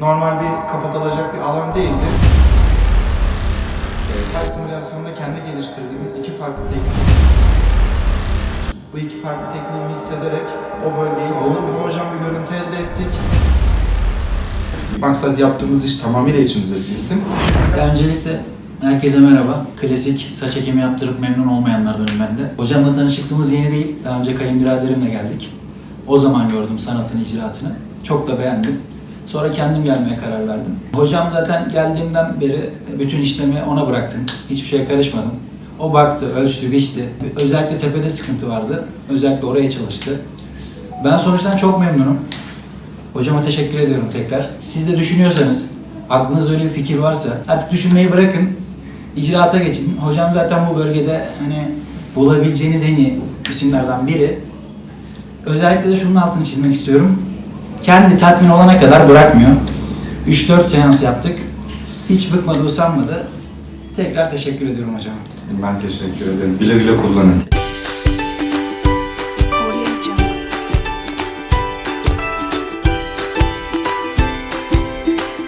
Normal bir kapatılacak bir alan değildi. E, site simülasyonunda kendi geliştirdiğimiz iki farklı teknik. Bu iki farklı tekniği mix ederek o bölgeyi yolu bir homojen bir görüntü elde ettik. Maksat yaptığımız iş tamamıyla içimize sinsin. Öncelikle herkese merhaba. Klasik saç ekimi yaptırıp memnun olmayanlardanım ben de. Hocamla tanışıklığımız yeni değil. Daha önce kayınbiraderimle geldik. O zaman gördüm sanatın icraatını. Çok da beğendim. Sonra kendim gelmeye karar verdim. Hocam zaten geldiğimden beri bütün işlemi ona bıraktım. Hiçbir şeye karışmadım. O baktı, ölçtü, biçti. Özellikle tepede sıkıntı vardı. Özellikle oraya çalıştı. Ben sonuçtan çok memnunum. Hocama teşekkür ediyorum tekrar. Siz de düşünüyorsanız, aklınızda öyle bir fikir varsa artık düşünmeyi bırakın, icraata geçin. Hocam zaten bu bölgede hani bulabileceğiniz en iyi isimlerden biri. Özellikle de şunun altını çizmek istiyorum. Kendi tatmin olana kadar bırakmıyor. 3-4 seans yaptık. Hiç bıkmadı, usanmadı. Tekrar teşekkür ediyorum hocama. Ben teşekkür ederim. Güle güle kullanın.